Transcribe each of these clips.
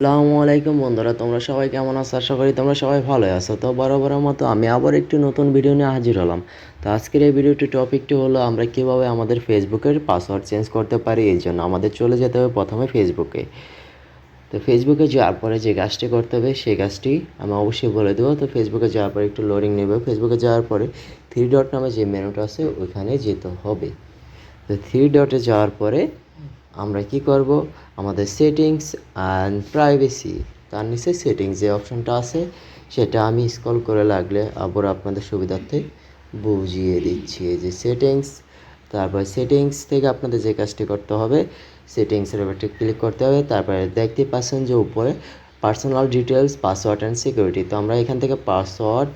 আসসালামু আলাইকুম বন্ধুরা, তোমরা সবাই কেমন আছো? আশা করি তোমরা সবাই ভালো আছো। তো বরাবরের মতো আমি আবার একটি নতুন ভিডিও নিয়ে হাজির হলাম। তো আজকের এই ভিডিওটি টপিকটি হলো, আমরা কীভাবে আমাদের ফেসবুকের পাসওয়ার্ড চেঞ্জ করতে পারি, এই জন্য আমাদের চলে যেতে হবে প্রথমে ফেসবুকে তো ফেসবুকে যাওয়ার পরে যে কাজটি করতে হবে, সেই কাজটি আমি অবশ্যই বলে দেবো। তো ফেসবুকে যাওয়ার পরে একটু লোডিং নেবে। ফেসবুকে যাওয়ার পরে থ্রি ডট নামে যে মেনুটা আছে, ওইখানে যেতে হবে। তো থ্রি ডটে যাওয়ার পরে আমরা কি করব? আমাদের সেটিংস অ্যান্ড প্রাইভেসি তার নিচে সেটিংস যে অপশনটা আছে, সেটা আমি স্কল করে লাগলে আবার আপনাদের সুবিধার্থে বুঝিয়ে দিচ্ছি। এই যে সেটিংস তারপর সেটিংস থেকে আপনাদের যে কাজটি করতে হবে সেটিংসের ব্যাপারটি ক্লিক করতে হবে। তারপরে দেখতে পাচ্ছেন যে উপরে personal details password and security তো আমরা এখান থেকে পাসওয়ার্ড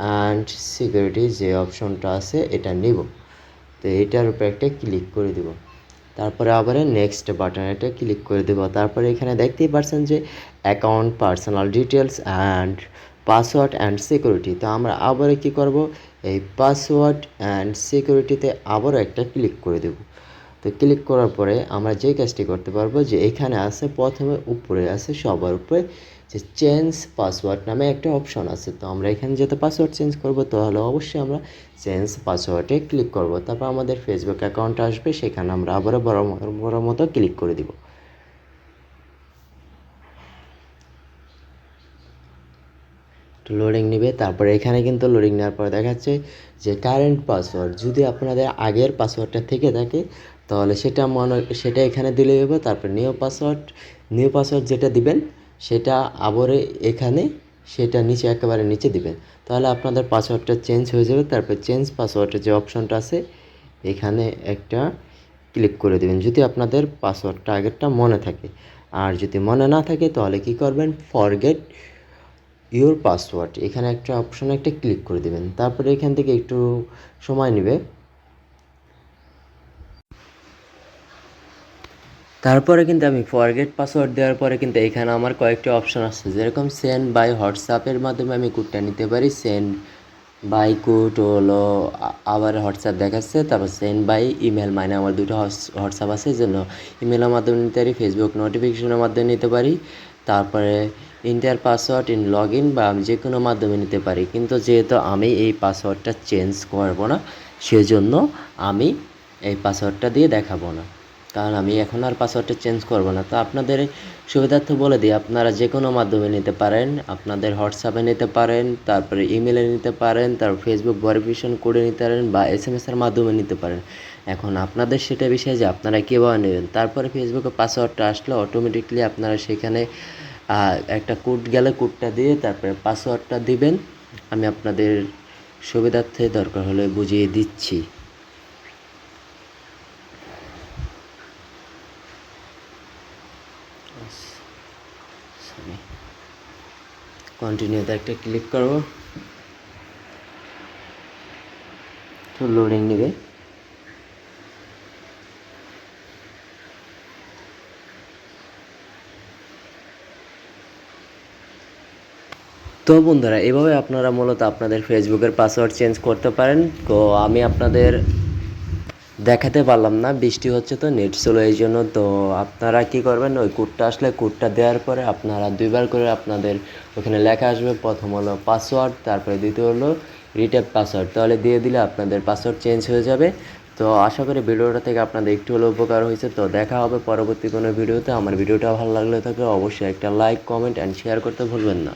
অ্যান্ড সিকিউরিটি যে অপশনটা আছে, এটা নিব। তো এটার উপরে একটা ক্লিক করে দিব। তারপরে আবার নেক্সট বাটন এটা ক্লিক করে দেব। তারপরে এখানে দেখতেই পারছেন যে account personal details and password and security তো আমরা আবার কি করব? এই পাসওয়ার্ড অ্যান্ড সিকিউরিটিতে আবারও একটা ক্লিক করে দেব। তো ক্লিক করার পরে আমরা যে কাজটি করতে পারব যে এখানে আছে প্রথমে উপরে আছে সবার উপরে যে চেঞ্জ পাসওয়ার্ড নামে একটা অপশন আছে। তো আমরা এখানে যেতে পাসওয়ার্ড চেঞ্জ করব, তাহলে অবশ্যই আমরা চেঞ্জ পাসওয়ার্ডে ক্লিক করব। তারপর আমাদের ফেসবুক অ্যাকাউন্ট আসবে, সেখানে আমরা আবারও বড় বড় মতো ক্লিক করে দিব। লোডিং নেবে, তারপরে এখানে কিন্তু লোডিং নেওয়ার পরে দেখাচ্ছে যে কারেন্ট পাসওয়ার্ড যদি আপনাদের আগের পাসওয়ার্ডটা থেকে থাকে তাহলে সেটা মনে, সেটা এখানে দিলে হবে, তারপর নিউ পাসওয়ার্ড নিউ পাসওয়ার্ড যেটা দিবেন, সেটা আবারে এখানে, সেটা নিচে, একেবারে নিচে দিবেন। তাহলে আপনাদের পাসওয়ার্ডটা চেঞ্জ হয়ে যাবে, তারপর চেঞ্জ পাসওয়ার্ডের যে অপশনটা আছে, এখানে একটা ক্লিক করে দেবেন। যদি আপনাদের পাসওয়ার্ডটা আগেরটা মনে থাকে। আর যদি মনে না থাকে, তাহলে কি করবেন? ফরগেট ইউর পাসওয়ার্ড এখানে একটা অপশনে একটা ক্লিক করে দেবেন। তারপরে এখান থেকে একটু সময় নেবে। তারপরে কিন্তু আমি ফরগেট পাসওয়ার্ড দেওয়ার পরে কিন্তু এখানে আমার কয়েকটি অপশন আসছে যেরকম সেন্ড বাই হোয়াটসঅ্যাপের মাধ্যমে আমি কোডটা নিতে পারি। সেন্ড বাই কোড হলো আবার হোয়াটসঅ্যাপ দেখাচ্ছে, তারপর সেন্ড বাই ইমেল মানে আমার দুটো হোয়াটসঅ্যাপ আছে জন্য ইমেলের মাধ্যমে নিতে পারি ফেসবুক নোটিফিকেশনের মাধ্যমে নিতে পারি। তারপরে enter password in log in বা আমি যে কোনো মাধ্যমে নিতে পারি। কিন্তু যেহেতু আমি এই পাসওয়ার্ডটা চেঞ্জ করব না, সেজন্য আমি এই পাসওয়ার্ডটা দিয়ে দেখাবো না। কারণ আমি এখন আর পাসওয়ার্ডটা চেঞ্জ করব না। তো আপনাদের সুবিধার্থে বলে দিই, আপনারা যে কোনো মাধ্যমে নিতে পারেন। আপনাদের হোয়াটসঅ্যাপে নিতে পারেন, তারপরে ইমেলে নিতে পারেন, তারপর ফেসবুক ভেরিফিকেশন করে নিতে পারেন বা এস এম এসের মাধ্যমে নিতে পারেন। এখন আপনাদের সেটা বিষয়ে যে আপনারা কীভাবে নেবেন। তারপরে ফেসবুকে পাসওয়ার্ডটা আসলে অটোমেটিকলি আপনারা সেখানে একটা কোড গেলে কোডটা দিয়ে তারপরে পাসওয়ার্ডটা দিবেন। আমি আপনাদের সুবিধার্থে দরকার হলে বুঝিয়ে দিচ্ছি। কন্টিনিউতে একটা ক্লিক করব তো লোডিং নেবে। তো বন্ধুরা, এভাবে আপনারা মূলত আপনাদের ফেসবুকের পাসওয়ার্ড চেঞ্জ করতে পারেন। তো আমি আপনাদের দেখাতে পারলাম না, বৃষ্টি হচ্ছে তো নেট স্লো এই জন্য। তো আপনারা কি করবেন? ওই কোডটা আসলে কোডটা দেওয়ার পরে আপনারা দুইবার করে আপনাদের ওখানে লেখা আসবে। প্রথম হলো পাসওয়ার্ড তারপরে দ্বিতীয় হলো রিটেপ পাসওয়ার্ড তাহলে দিয়ে দিলে আপনাদের পাসওয়ার্ড চেঞ্জ হয়ে যাবে। তো আশা করি ভিডিওটা থেকে আপনাদের একটু হলেও উপকার হয়েছে। তো দেখা হবে পরবর্তী কোনো ভিডিওতে। আমার ভিডিওটা ভালো লাগলে থাকে অবশ্যই একটা লাইক কমেন্ট অ্যান্ড শেয়ার করতে ভুলবেন না।